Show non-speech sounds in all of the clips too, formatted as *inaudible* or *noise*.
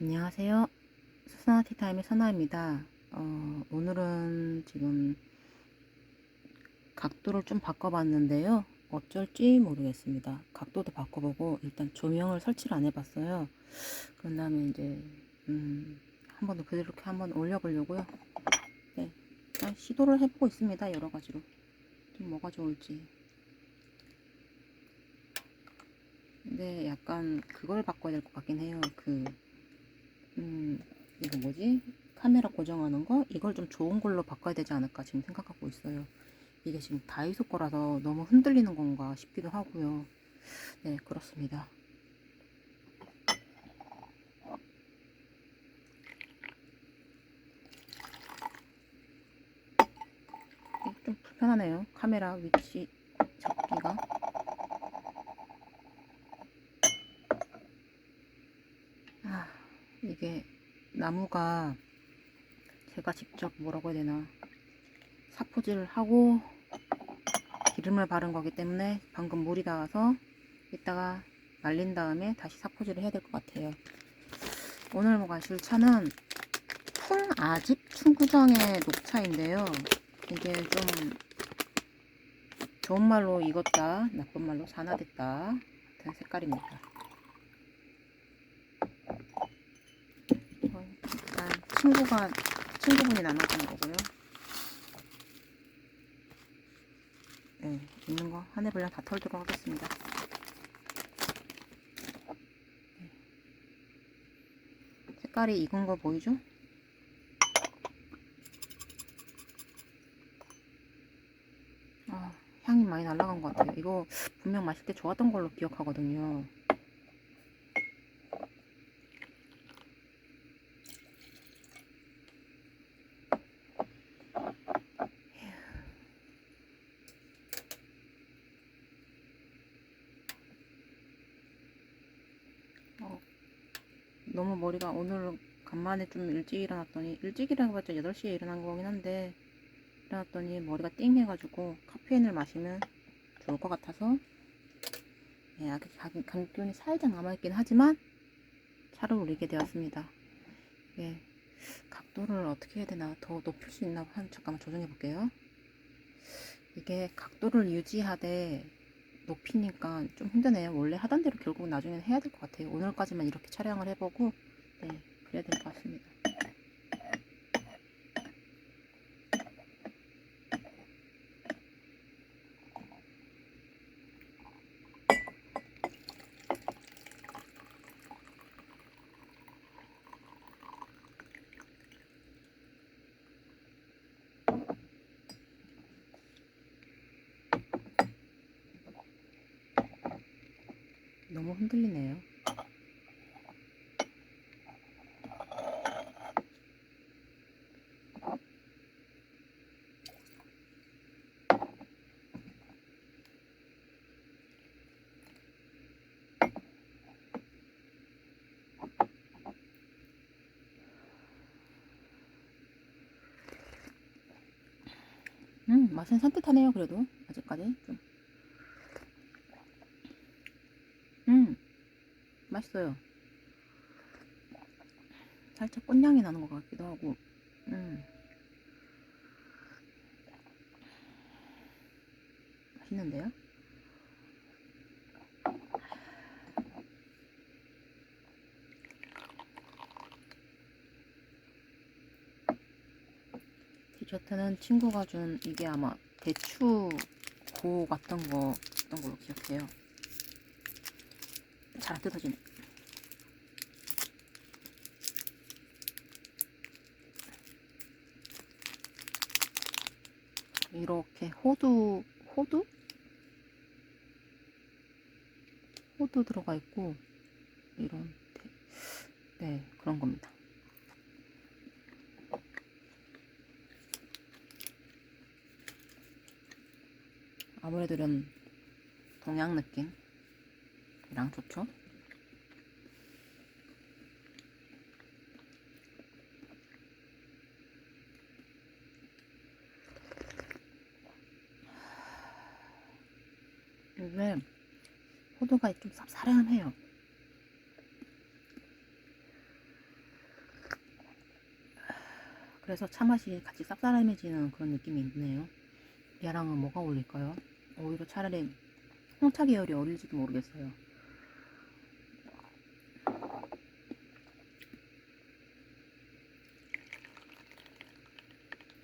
안녕하세요. 수선화 티타임의 선아입니다. 어, 오늘은 지금 각도를 좀 바꿔봤는데요. 어쩔지 모르겠습니다. 각도도 바꿔보고 일단 조명을 설치를 안 해봤어요. 그런 다음에 이제 음, 한번 더 그대로 이렇게 한번 올려보려고요. 네, 시도를 해보고 있습니다. 여러 가지로 좀 뭐가 좋을지. 근데 약간 그걸 바꿔야 될 것 같긴 해요. 그 음, 이거 뭐지? 카메라 고정하는 거? 이걸 좀 좋은 걸로 바꿔야 되지 않을까 지금 생각하고 있어요. 이게 지금 다이소 거라서 너무 흔들리는 건가 싶기도 하고요. 네, 그렇습니다. 이게 좀 불편하네요. 카메라 위치 잡기가. 아, 이게 나무가 제가 직접 뭐라고 해야 되나 사포질을 하고 기름을 바른 거기 때문에 방금 물이 닿아서 이따가 말린 다음에 다시 사포질을 해야 될 것 같아요. 오늘 뭐 마실 차는 풍아집 충구정의 녹차인데요. 이게 좀 좋은 말로 익었다, 나쁜 말로 산화됐다 같은 색깔입니다. 어, 일단 친구가 친구분이 나눠준 거고요. 네, 있는 거 한 해 분량 다 털도록 하겠습니다. 네. 색깔이 익은 거 보이죠? 아, 향이 많이 날아간 것 같아요. 이거 분명 마실 때 좋았던 걸로 기억하거든요. 어, 너무 머리가 오늘 간만에 좀 일찍 일어났더니 일찍 일어나봤자 8시에 일어난 거긴 한데 일어났더니 머리가 띵 해가지고 카페인을 마시면 좋을 것 같아서 네, 아직 감- 감기운이 살짝 남아있긴 하지만 차를 올리게 되었습니다. 예, 각도를 어떻게 해야 되나 더 높일 수 있나 한 잠깐만 조정해 볼게요. 이게 각도를 유지하되 높이니까 좀 힘드네요. 원래 하던 대로 결국 나중에는 해야 될 것 같아요. 오늘까지만 이렇게 촬영을 해보고 네, 그래야 될 것 같습니다. 너무 흔들리네요. 음, 맛은 산뜻하네요, 그래도. 아직까지 좀. 음, 맛있어요. 살짝 꽃향이 나는 것 같기도 하고. 음. 맛있는데요? 디저트는 친구가 준 이게 아마 대추 고 같은 거였던 걸로 기억해요. 잘 안 뜯어지네. 이렇게 호두, 호두? 호두 들어가 있고, 이런, 네, 네, 그런 겁니다. 아무래도 이런 동양 느낌이랑 좋죠? 이게 호두가 좀 쌉싸름해요. 그래서 차 맛이 같이 쌉싸름해지는 그런 느낌이 있네요. 얘랑은 뭐가 어울릴까요? 오히려 차라리 홍차 계열이 어울릴지도 모르겠어요.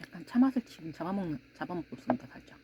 약간 차 맛을 지금 잡아먹는, 잡아먹고 있습니다, 살짝.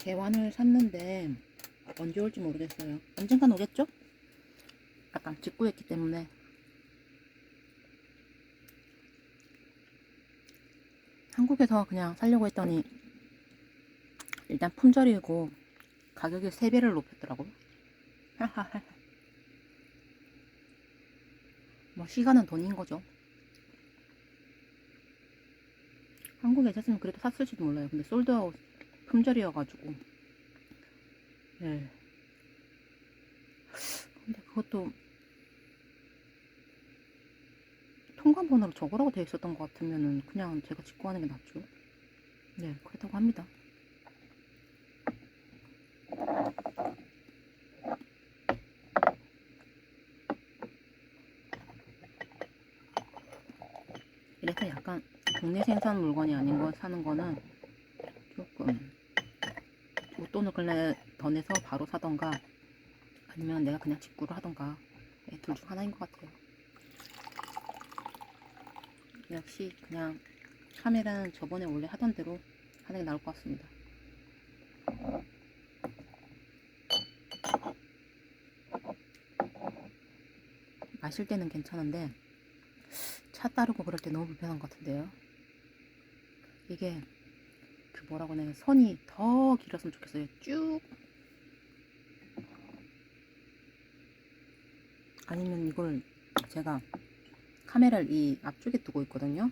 대환을 샀는데 언제 올지 모르겠어요. 언젠간 오겠죠? 약간 직구했기 때문에 한국에서 그냥 살려고 했더니 일단 품절이고 가격이 3배를 높였더라고요. *laughs* 뭐 시간은 돈인 거죠. 한국에 있었으면 그래도 샀을지도 몰라요. 근데 솔드아웃 품절이어가지고. 네. 근데 그것도 통관번호로 적으라고 되어 있었던 것 같으면은 그냥 제가 직구하는 게 낫죠. 네, 그렇다고 합니다. 이래서 약간 국내 생산 물건이 아닌 거 사는 거는 돈을 근래 더 내서 바로 사던가 아니면 내가 그냥 직구를 하던가 네, 둘중 하나인 것 같아요. 역시 그냥 카메라는 저번에 원래 하던 대로 하는 게 나을 것 같습니다. 마실 때는 괜찮은데 차 따르고 그럴 때 너무 불편한 것 같은데요. 이게 그 뭐라고 되나 선이 더 길었으면 좋겠어요. 쭉 아니면 이걸 제가 카메라를 이 앞쪽에 두고 있거든요.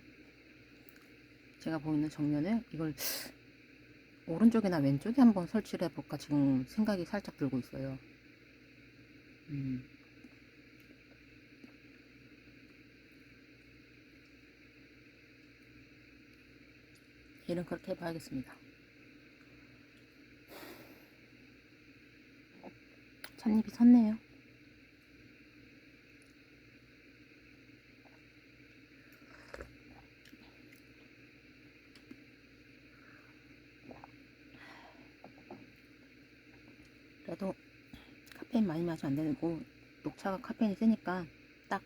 제가 보이는 정면에 이걸 오른쪽이나 왼쪽에 한번 설치를 해볼까 지금 생각이 살짝 들고 있어요. 음. 일은 그렇게 해봐야겠습니다. 찻잎이 섰네요. 그래도 카페인 많이 마시면 안 되고 녹차가 카페인이 세니까 딱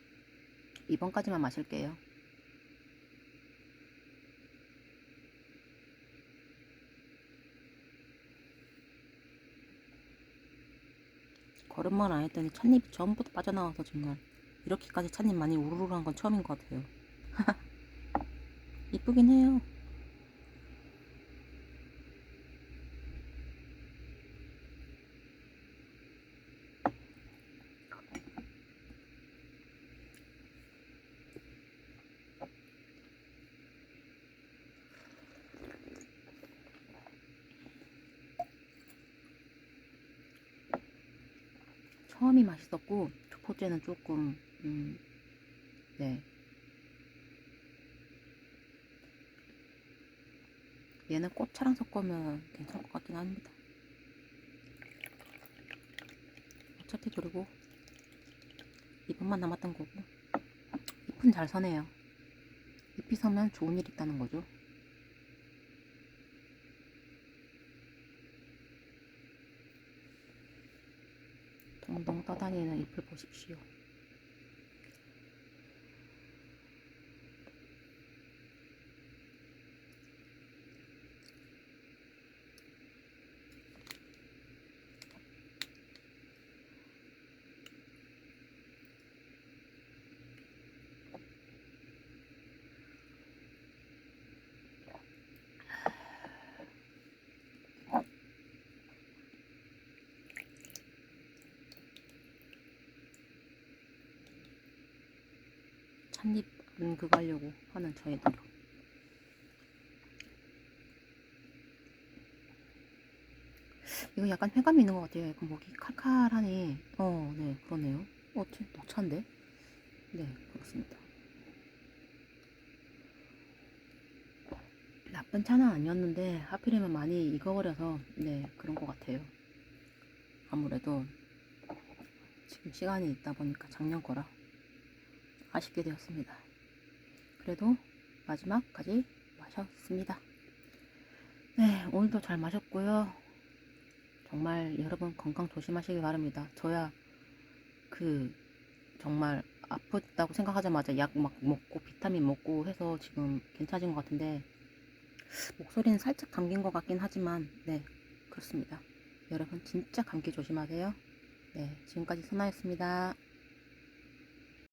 2번까지만 마실게요. 걸음만 안 했더니 찻잎이 전부 다 빠져나와서 정말 이렇게까지 찻잎 많이 우르르 한 건 처음인 것 같아요. *laughs* 이쁘긴 해요. 처음이 맛있었고 두 번째는 조금 음, 네 얘는 꽃차랑 섞으면 괜찮을 것 같긴 합니다 어차피 그리고 잎은만 남았던 거고 잎은 잘 서네요. 잎이 서면 좋은 일 있다는 거죠. 동동 떠다니는 잎을 보십시오. 찻잎 안 그거 하려고 하는 저의 노력. 이거 약간 쾌감이 있는 것 같아요. 약간 목이 칼칼하니. 어, 네, 그러네요. 어, 쟤 녹차인데? 네, 그렇습니다. 나쁜 차는 아니었는데 하필이면 많이 익어버려서 네 그런 것 같아요. 아무래도 지금 시간이 있다 보니까 작년 거라 아쉽게 되었습니다. 그래도 마지막까지 마셨습니다. 네, 오늘도 잘 마셨고요. 정말 여러분 건강 조심하시기 바랍니다. 저야 그 정말 아프다고 생각하자마자 약 막 먹고 비타민 먹고 해서 지금 괜찮아진 것 같은데 목소리는 살짝 감긴 것 같긴 하지만 네 그렇습니다. 여러분 진짜 감기 조심하세요. 네 지금까지 선아였습니다.